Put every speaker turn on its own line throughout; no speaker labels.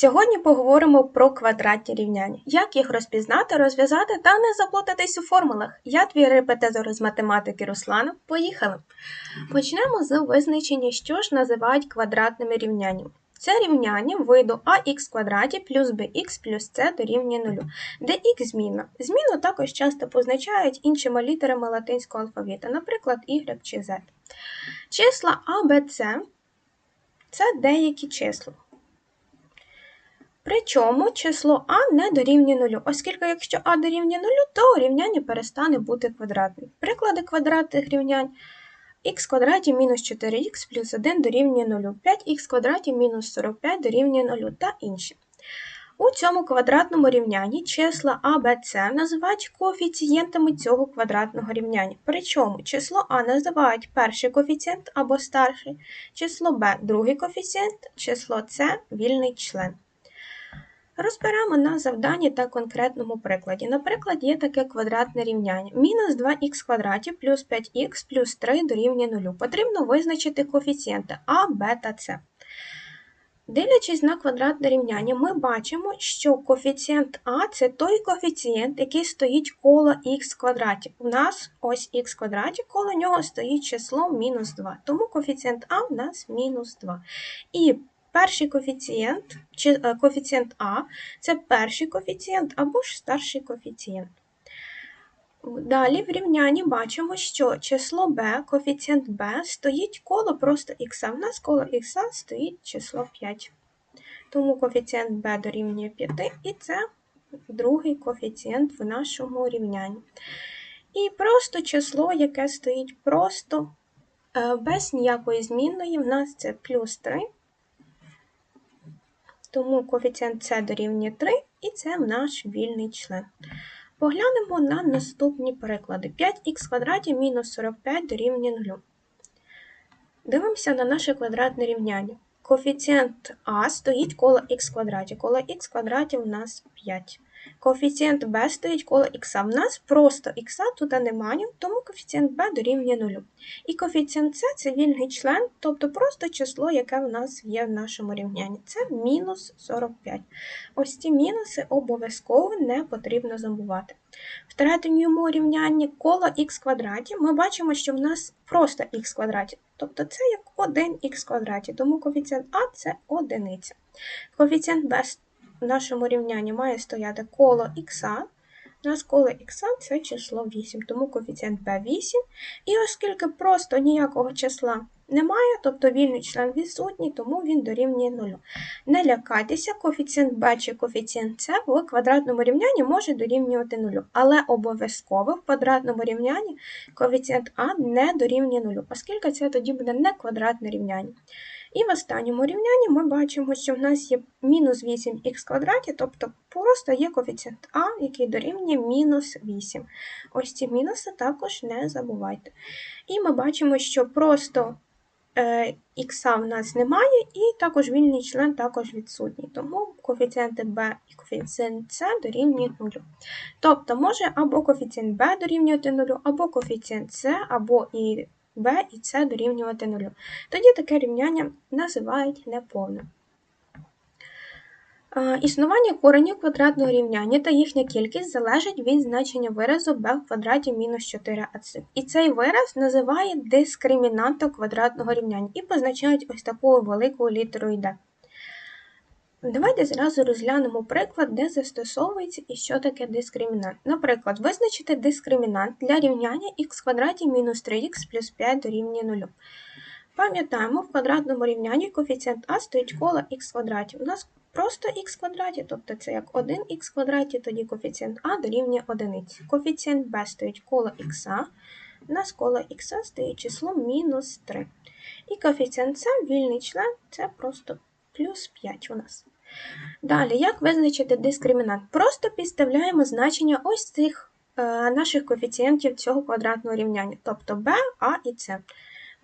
Сьогодні поговоримо про квадратні рівняння, як їх розпізнати, розв'язати та не заплутатись у формулах. Я твій репетитор з математики Руслана. Поїхали! Почнемо з визначення, що ж називають квадратними рівняннями. Це рівняння виду ax квадраті плюс bx плюс c дорівнює 0, де х змінна. Зміну також часто позначають іншими літерами латинського алфавіту, наприклад, y чи z. Числа a, b, c – це деякі числа. Причому число а не дорівнює 0, оскільки якщо а дорівнює 0, то рівняння перестане бути квадратним. Приклади квадратних рівнянь х квадраті мінус 4х плюс 1 дорівнює 0, 5х квадраті мінус 45 дорівнює 0 та інші. У цьому квадратному рівнянні числа а, Б, С називають коефіцієнтами цього квадратного рівняння. Причому число А називають перший коефіцієнт або старший, число Б другий коефіцієнт, число С вільний член. Розберемо на завданні та конкретному прикладі. Наприклад, є таке квадратне рівняння. Мінус 2х квадраті плюс 5х плюс 3 дорівнює 0. Потрібно визначити коефіцієнти а, Б та С. Дивлячись на квадратне рівняння, ми бачимо, що коефіцієнт А це той коефіцієнт, який стоїть коло х квадраті. У нас ось х квадраті, коло нього стоїть число мінус 2. Тому коефіцієнт А у нас мінус 2. І Перший коефіцієнт, чи е, коефіцієнт А це перший коефіцієнт або ж старший коефіцієнт. Далі в рівнянні бачимо, що число b, коефіцієнт b стоїть коло просто х. У нас коло х стоїть число 5. Тому коефіцієнт b дорівнює 5, і це другий коефіцієнт в нашому рівнянні. І просто число, яке стоїть просто е, без ніякої змінної, в нас це плюс 3 тому коефіцієнт С дорівнює 3, і це наш вільний член. Поглянемо на наступні приклади. 5х квадраті мінус 45 дорівнює 0. Дивимося на наше квадратне рівняння. Коефіцієнт А стоїть коло х квадраті. Коло х квадраті у нас 5. Коефіцієнт b стоїть коло х. В нас просто х тут немає, тому коефіцієнт b дорівнює 0. І коефіцієнт c це вільний член, тобто просто число, яке в нас є в нашому рівнянні. Це мінус 45. Ось ці мінуси обов'язково не потрібно забувати. В третьому рівнянні коло х квадраті ми бачимо, що в нас просто х квадраті. Тобто це як 1х квадраті, тому коефіцієнт А це одиниця. Коефіцієнт b в нашому рівнянні має стояти коло х. У нас коло х це число 8, тому коефіцієнт b 8. І оскільки просто ніякого числа немає, тобто вільний член відсутній, тому він дорівнює 0. Не лякайтеся, коефіцієнт b чи коефіцієнт c в квадратному рівнянні може дорівнювати 0, але обов'язково в квадратному рівнянні коефіцієнт а не дорівнює 0, оскільки це тоді буде не квадратне рівняння. І в останньому рівнянні ми бачимо, що в нас є мінус 8х квадраті, тобто просто є коефіцієнт А, який дорівнює мінус 8. Ось ці мінуси також не забувайте. І ми бачимо, що просто е, х в нас немає, і також вільний член також відсутній. Тому коефіцієнти b і коефіцієнт c дорівнюють 0. Тобто може або коефіцієнт b дорівнювати 0, або коефіцієнт c, або і b і c дорівнювати 0. Тоді таке рівняння називають неповним. Існування коренів квадратного рівняння та їхня кількість залежить від значення виразу b в квадраті мінус 4ac. І цей вираз називає дискримінантом квадратного рівняння і позначають ось такою великою літерою d. Давайте зразу розглянемо приклад, де застосовується і що таке дискримінант. Наприклад, визначити дискримінант для рівняння х квадраті мінус 3х плюс 5 дорівнює 0. Пам'ятаємо, в квадратному рівнянні коефіцієнт а стоїть коло х квадраті. У нас просто х квадраті, тобто це як 1х квадраті, тоді коефіцієнт а дорівнює 1. Коефіцієнт b стоїть коло х, у нас коло х стоїть число мінус 3. І коефіцієнт c, вільний член, це просто плюс 5 у нас. Далі, як визначити дискримінант? Просто підставляємо значення ось цих е, наших коефіцієнтів цього квадратного рівняння, тобто b, a і c.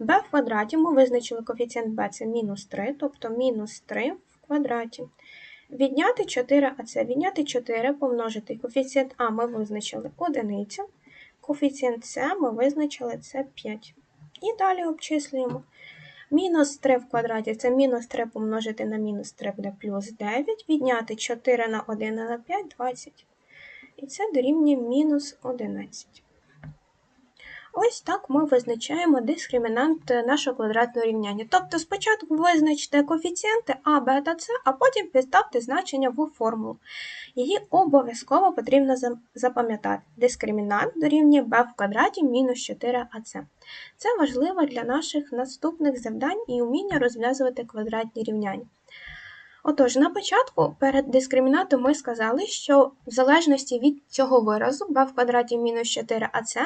b в квадраті ми визначили коефіцієнт b це мінус 3, тобто мінус 3 в квадраті. Відняти 4 а це відняти 4 помножити коефіцієнт А ми визначили 1, коефіцієнт С ми визначили це 5. І далі обчислюємо. Мінус 3 в квадраті це мінус 3 помножити на мінус 3 буде плюс 9. Відняти 4 на 1 на 5 20. І це дорівнює мінус 11. Ось так ми визначаємо дискримінант нашого квадратного рівняння. Тобто спочатку визначте коефіцієнти А, та С, а потім підставте значення в формулу. Її обов'язково потрібно запам'ятати. Дискримінант дорівнює b в квадраті мінус 4ac. Це важливо для наших наступних завдань і уміння розв'язувати квадратні рівняння. Отож, на початку перед дискримінантом ми сказали, що в залежності від цього виразу b в квадраті мінус 4ac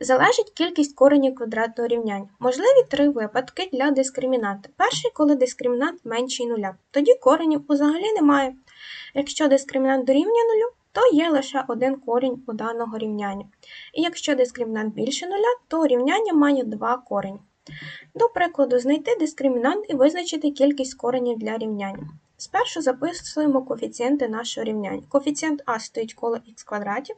залежить кількість коренів квадратного рівняння. Можливі три випадки для дискримінанта. Перший, коли дискримінант менший нуля. Тоді коренів взагалі немає. Якщо дискримінант дорівнює нулю, то є лише один корінь у даного рівняння. І якщо дискримінант більше нуля, то рівняння має два корені. До прикладу, знайти дискримінант і визначити кількість коренів для рівняння. Спершу записуємо коефіцієнти нашого рівняння. Коефіцієнт А стоїть коло х квадратів.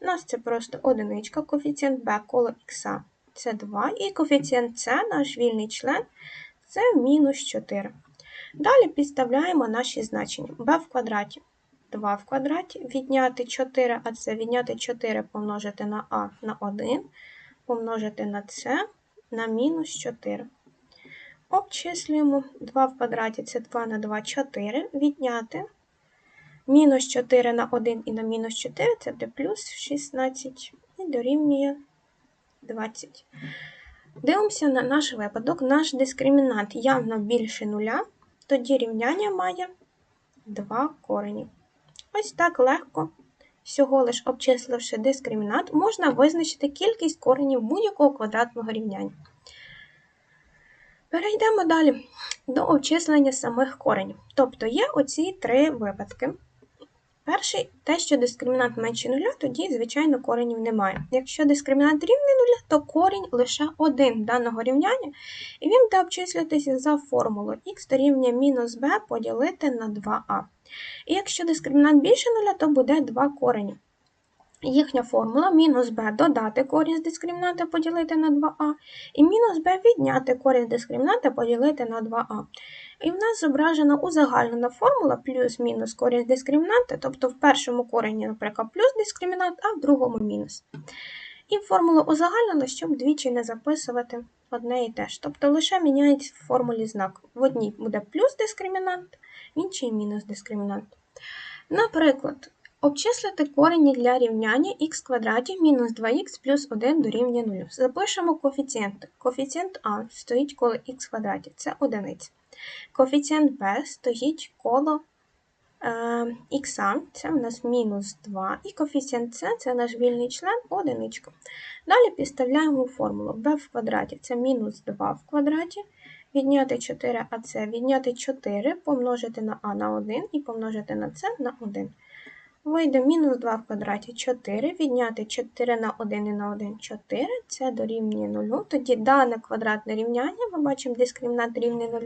У нас це просто одиничка, коефіцієнт Б коло х це 2, і коефіцієнт С, наш вільний член, це мінус 4. Далі підставляємо наші значення. b в квадраті 2 в квадраті, відняти 4, а це відняти 4 помножити на а на 1, помножити на С на мінус 4. Обчислюємо 2 в квадраті це 2 на 2 4, відняти. Мінус 4 на 1 і на мінус 4 це буде плюс 16 і дорівнює 20. Дивимося на наш випадок. Наш дискримінант явно більше нуля, тоді рівняння має 2 корені. Ось так легко, всього лиш обчисливши дискримінант, можна визначити кількість коренів будь-якого квадратного рівняння. Перейдемо далі до обчислення самих коренів. Тобто є оці три випадки. Перший те, що дискримінант менше нуля, тоді, звичайно, коренів немає. Якщо дискримінант рівний нуля, то корінь лише один даного рівняння, і він буде обчислюватися за формулою х дорівнює мінус b поділити на 2а. І якщо дискримінант більше нуля, то буде 2 корені. Їхня формула мінус b додати корінь з дискримінанта поділити на 2а, і мінус b відняти корінь з дискримінанта поділити на 2а. І в нас зображена узагальнена формула плюс-мінус корінь з дискримінанта, тобто в першому корені, наприклад, плюс дискримінант, а в другому мінус. І формула узагальнена, щоб двічі не записувати одне і те ж. Тобто лише міняється в формулі знак. В одній буде плюс дискримінант, в іншій мінус дискримінант. Наприклад, обчислити корені для рівняння х квадраті мінус 2х плюс 1 дорівнює 0. Запишемо коефіцієнти. Коефіцієнт А стоїть коло х квадраті, це одиниця. Коефіцієнт b стоїть коло е, х, це у нас мінус 2, і коефіцієнт С це наш вільний член одиничка. Далі підставляємо формулу b в квадраті це мінус 2 в квадраті, відняти 4 АС, відняти 4, помножити на А на 1 і помножити на С на 1. Вийде мінус 2 в квадраті 4, відняти 4 на 1 і на 1 4, це дорівнює 0. Тоді дане квадратне рівняння, ми бачимо дискримінант рівний 0,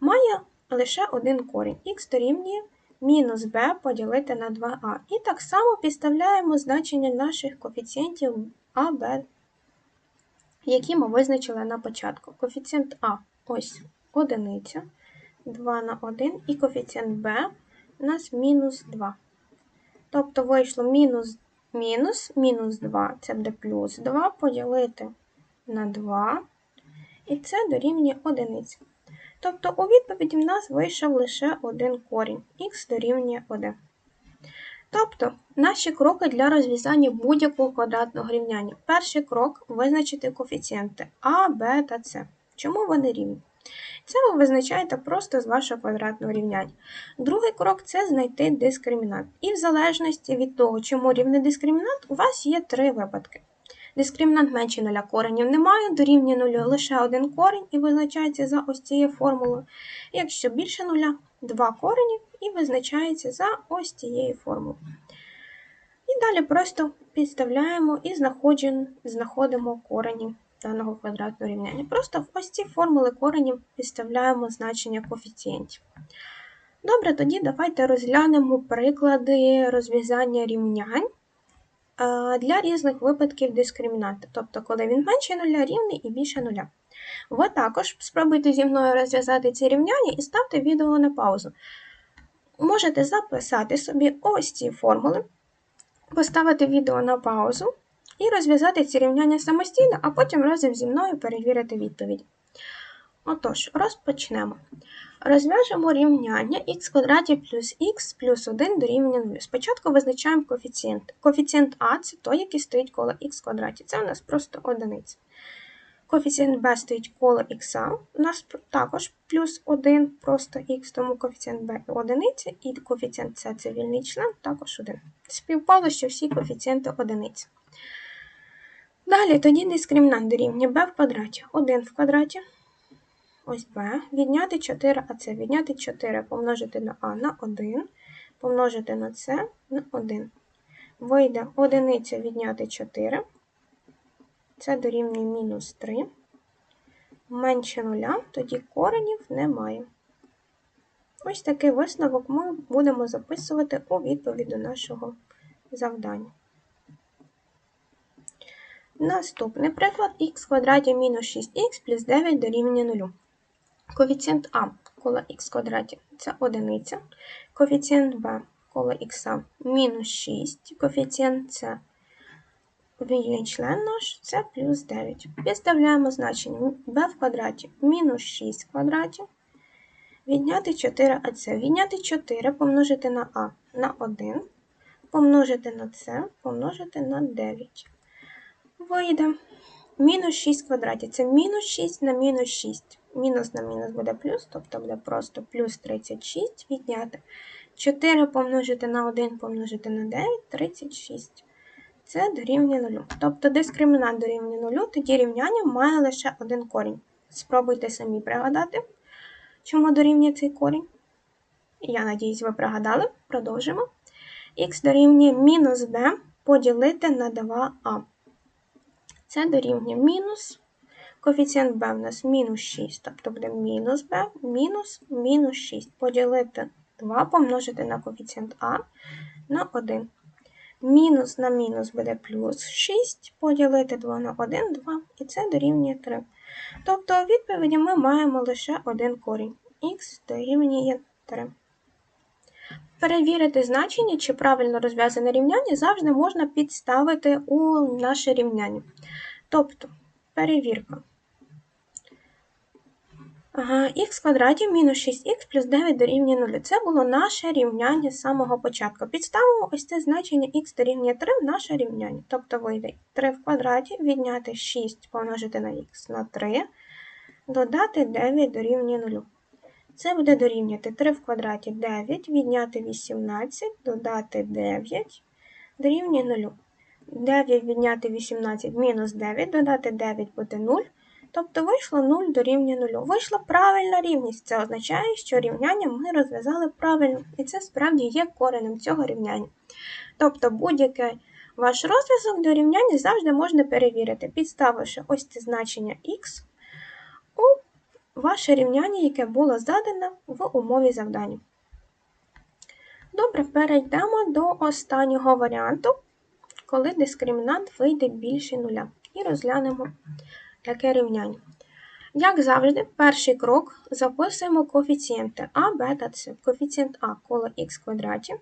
має лише один корінь. Х дорівнює мінус b поділити на 2а. І так само підставляємо значення наших коефіцієнтів А, Б, які ми визначили на початку. Коефіцієнт А ось одиниця, 2 на 1, і коефіцієнт b у нас мінус 2. Тобто вийшло мінус мінус, мінус 2, це буде плюс 2 поділити на 2, і це дорівнює 1. Тобто у відповіді в нас вийшов лише один корінь, х дорівнює 1. Тобто, наші кроки для розв'язання будь-якого квадратного рівняння. Перший крок визначити коефіцієнти А, Б та С. Чому вони рівні? Це ви визначаєте просто з вашого квадратного рівняння. Другий крок це знайти дискримінант. І в залежності від того, чому рівний дискримінант, у вас є три випадки. Дискримінант менше нуля коренів немає, дорівнює нулю лише один корінь і визначається за ось цією формулою. Якщо більше нуля, два коренів і визначається за ось цією формулою. І далі просто підставляємо і знаходимо корені даного квадратного рівняння. Просто в ось ці формули коренів підставляємо значення коефіцієнтів. Добре, тоді давайте розглянемо приклади розв'язання рівнянь для різних випадків дискримінанта, тобто коли він менше нуля, рівний і більше нуля. Ви також спробуйте зі мною розв'язати ці рівняння і ставте відео на паузу. Можете записати собі ось ці формули, поставити відео на паузу і розв'язати ці рівняння самостійно, а потім разом зі мною перевірити відповідь. Отож, розпочнемо. Розв'яжемо рівняння х квадраті плюс х плюс 1 дорівнює 0. Спочатку визначаємо коефіцієнт. Коефіцієнт А це той, який стоїть коло х квадраті. Це у нас просто одиниця. Коефіцієнт b стоїть коло х, у нас також плюс 1, просто х, тому коефіцієнт b одиниця, і коефіцієнт c це вільний член, також 1. Співпало, що всі коефіцієнти одиниці. Далі тоді дискримінант дорівнює b в квадраті. 1 в квадраті. Ось b. Відняти 4 а це відняти 4 помножити на а на 1, помножити на c на 1. Вийде одиниця відняти 4. Це дорівнює мінус 3. Менше нуля, тоді коренів немає. Ось такий висновок ми будемо записувати у відповідь до нашого завдання. Наступний приклад х квадраті мінус 6х плюс 9 дорівнює 0. Коефіцієнт А коло х квадраті це одиниця. Коефіцієнт Б коло х мінус 6, коефіцієнт С вільний член наш це плюс 9. Підставляємо значення b в квадраті мінус 6 в квадраті. Відняти 4 АС. Відняти 4 помножити на А на 1, помножити на С, помножити на 9. Вийде. Мінус 6 в квадраті. Це мінус 6 на мінус 6. Мінус на мінус буде плюс, тобто буде просто плюс 36 відняти. 4 помножити на 1 помножити на 9 36 це дорівнює 0. Тобто дискримінант дорівнює 0, тоді рівняння має лише один корінь. Спробуйте самі пригадати, чому дорівнює цей корінь. Я надіюсь, ви пригадали. Продовжимо. Х дорівнює мінус b поділити на 2а. Це дорівнює мінус. Коефіцієнт b у нас мінус 6, тобто буде мінус b, мінус мінус 6. Поділити 2 помножити на коефіцієнт а на 1. Мінус на мінус буде плюс 6, поділити 2 на 1, 2, і це дорівнює 3. Тобто у відповіді ми маємо лише один корінь. Х дорівнює 3. Перевірити значення, чи правильно розв'язане рівняння, завжди можна підставити у наше рівняння. Тобто, перевірка х квадраті мінус 6х плюс 9 дорівнює 0. Це було наше рівняння з самого початку. Підставимо ось це значення х дорівнює 3 в наше рівняння. Тобто вийде 3 в квадраті, відняти 6 помножити на х на 3, додати 9 дорівнює 0. Це буде дорівнювати 3 в квадраті 9, відняти 18, додати 9 дорівнює 0. 9 відняти 18 мінус 9, додати 9 буде 0. Тобто вийшло 0 дорівнює 0. Вийшла правильна рівність. Це означає, що рівняння ми розв'язали правильно, і це справді є коренем цього рівняння. Тобто будь-який ваш розв'язок до рівняння завжди можна перевірити, підставивши ось це значення х ваше рівняння, яке було задане в умові завдання. Добре, перейдемо до останнього варіанту, коли дискримінант вийде більше нуля. І розглянемо таке рівняння. Як завжди, перший крок записуємо коефіцієнти А, Б та С. Коефіцієнт А коло х квадраті,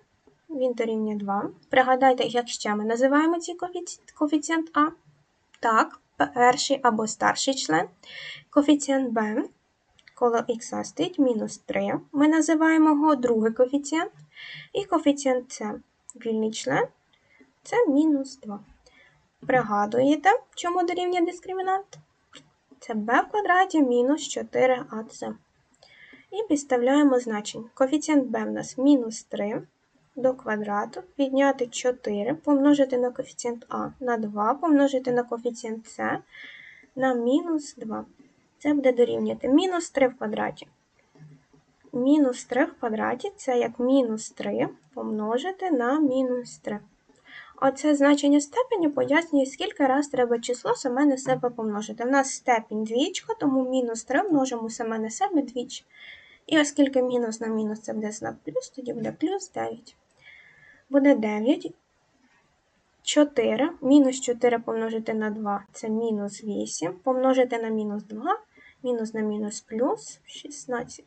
він дорівнює 2. Пригадайте, як ще ми називаємо цей коефіцієнт А. Так, перший або старший член. Коефіцієнт Б коло х стоїть мінус 3. Ми називаємо його другий коефіцієнт. І коефіцієнт С, вільний член, це мінус 2. Пригадуєте, чому дорівнює дискримінант? Це b в квадраті мінус 4ac. І підставляємо значення. Коефіцієнт b в нас мінус 3 до квадрату, відняти 4, помножити на коефіцієнт а на 2, помножити на коефіцієнт с на мінус 2. Це буде дорівнювати мінус 3 в квадраті. Мінус 3 в квадраті це як мінус 3 помножити на мінус 3. Оце значення степені пояснює, скільки раз треба число саме на себе помножити. У нас степінь двічка, тому мінус 3 множимо саме на себе двічі. І оскільки мінус на мінус це буде знак плюс, тоді буде плюс 9. Буде 9. 4. Мінус 4 помножити на 2 це мінус 8. Помножити на мінус 2, мінус на мінус плюс 16.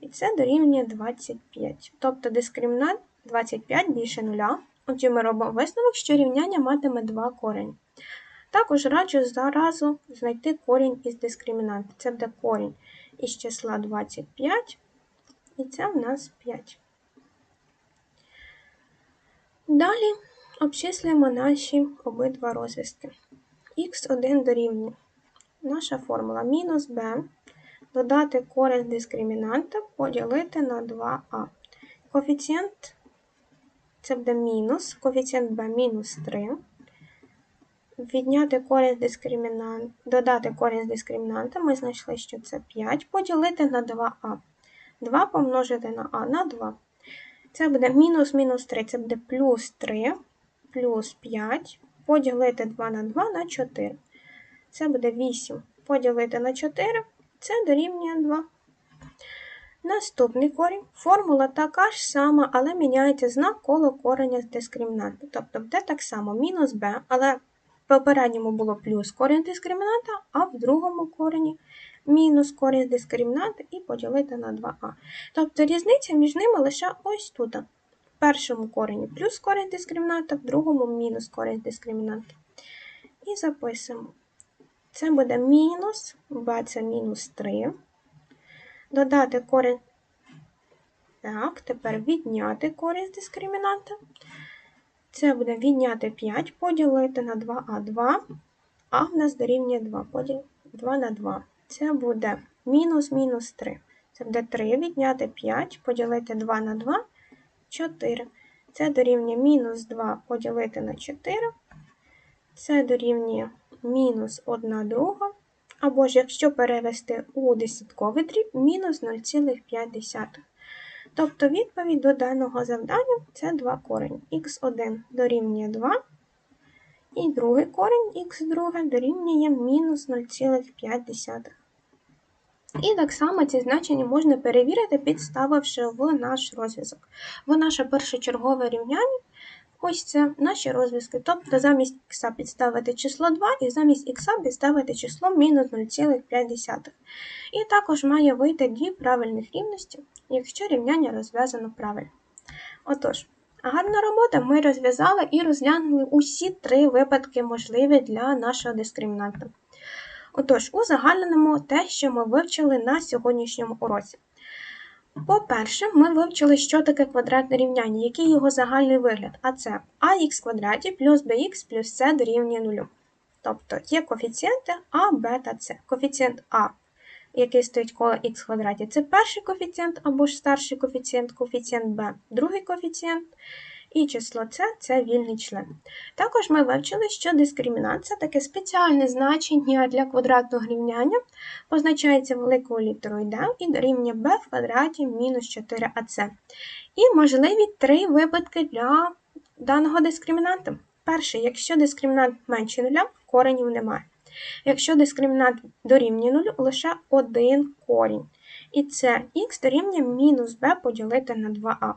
І це дорівнює 25. Тобто дискримінант 25 більше нуля. Отже, ми робимо висновок, що рівняння матиме два корені. Також раджу заразу знайти корінь із дискримінанта. Це буде корінь із числа 25, і це в нас 5. Далі обчислюємо наші обидва розв'язки. х1 дорівнює. Наша формула мінус b, додати корінь дискримінанта, поділити на 2а. Коефіцієнт це буде мінус, коефіцієнт b мінус 3. Відняти корінь дискримінанта, додати корінь з дискримінанта, ми знайшли, що це 5, поділити на 2а. 2 помножити на а на 2. Це буде мінус мінус 3, це буде плюс 3, плюс 5, поділити 2 на 2 на 4. Це буде 8 поділити на 4, це дорівнює 2. Наступний корінь. Формула така ж сама, але міняється знак коло кореня з дискримінанта. Тобто буде так само мінус b, але в попередньому було плюс корінь дискримінанта, а в другому корені мінус корінь дискримінанта і поділити на 2а. Тобто різниця між ними лише ось тут. В першому корені плюс корінь дискримінанта, в другому мінус корінь дискримінанта. І записуємо. Це буде мінус, b це мінус 3 додати корінь. Так, тепер відняти корінь з дискримінанта. Це буде відняти 5, поділити на 2а 2, а в нас дорівнює 2. Поділ 2 на 2. Це буде мінус мінус 3. Це буде 3 відняти 5, поділити 2 на 2, 4. Це дорівнює мінус 2 поділити на 4. Це дорівнює мінус 1 друга. Або ж, якщо перевести у десятковий дріб, мінус 0,5. Тобто відповідь до даного завдання це два корені. х1 дорівнює 2, і другий корінь х2 дорівнює мінус 0,5. І так само ці значення можна перевірити, підставивши в наш розв'язок. В наше першочергове рівняння Ось це наші розв'язки. Тобто замість х підставити число 2 і замість х підставити число мінус 0,5. І також має вийти дві правильних рівності, якщо рівняння розв'язано правильно. Отож, гарна робота ми розв'язали і розглянули усі три випадки можливі для нашого дискримінанта. Отож, узагальнимо те, що ми вивчили на сьогоднішньому уроці. По-перше, ми вивчили, що таке квадратне рівняння, який його загальний вигляд, а це ax квадраті плюс bx плюс c дорівнює 0. Тобто є коефіцієнти а, Б та С. Коефіцієнт А, який стоїть коло х квадраті, це перший коефіцієнт або ж старший коефіцієнт, коефіцієнт Б, другий коефіцієнт і число С це вільний член. Також ми вивчили, що дискримінант це таке спеціальне значення для квадратного рівняння, позначається великою літерою D і дорівнює b в квадраті мінус 4ac. І можливі три випадки для даного дискримінанта. Перший, якщо дискримінант менше нуля, коренів немає. Якщо дискримінант дорівнює нулю, лише один корінь. І це х дорівнює мінус b поділити на 2а.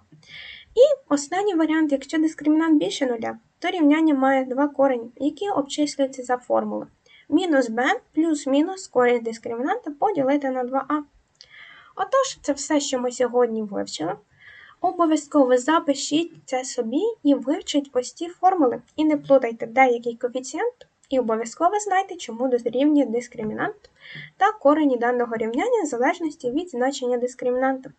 І останній варіант, якщо дискримінант більше нуля, то рівняння має два корені, які обчислюються за формулою. Мінус b плюс-мінус корінь дискримінанта поділити на 2а. Отож, це все, що ми сьогодні вивчили. Обов'язково запишіть це собі і вивчіть ось формули. І не плутайте деякий коефіцієнт, і обов'язково знайте, чому дорівнює дискримінант та корені даного рівняння в залежності від значення дискримінанта.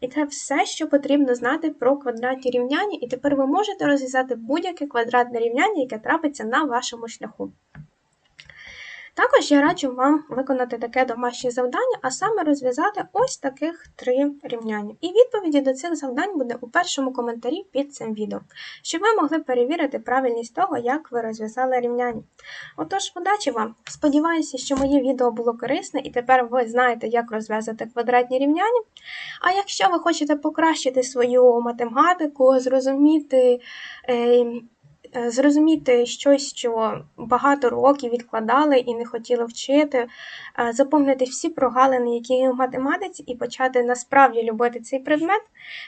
І це все, що потрібно знати про квадратні рівняння, і тепер ви можете розв'язати будь-яке квадратне рівняння, яке трапиться на вашому шляху. Також я раджу вам виконати таке домашнє завдання, а саме розв'язати ось таких три рівняння. І відповіді до цих завдань буде у першому коментарі під цим відео, щоб ви могли перевірити правильність того, як ви розв'язали рівняння. Отож, удачі вам! Сподіваюся, що моє відео було корисне і тепер ви знаєте, як розв'язати квадратні рівняння. А якщо ви хочете покращити свою математику, зрозуміти. Е зрозуміти щось, що багато років відкладали і не хотіли вчити, е, заповнити всі прогалини, які є в математиці, і почати насправді любити цей предмет,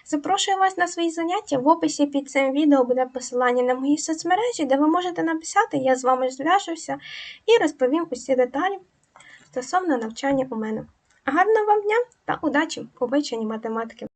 запрошую вас на свої заняття. В описі під цим відео буде посилання на мої соцмережі, де ви можете написати, я з вами зв'яжуся і розповім усі деталі стосовно навчання у мене. Гарного вам дня та удачі у вивченні математики!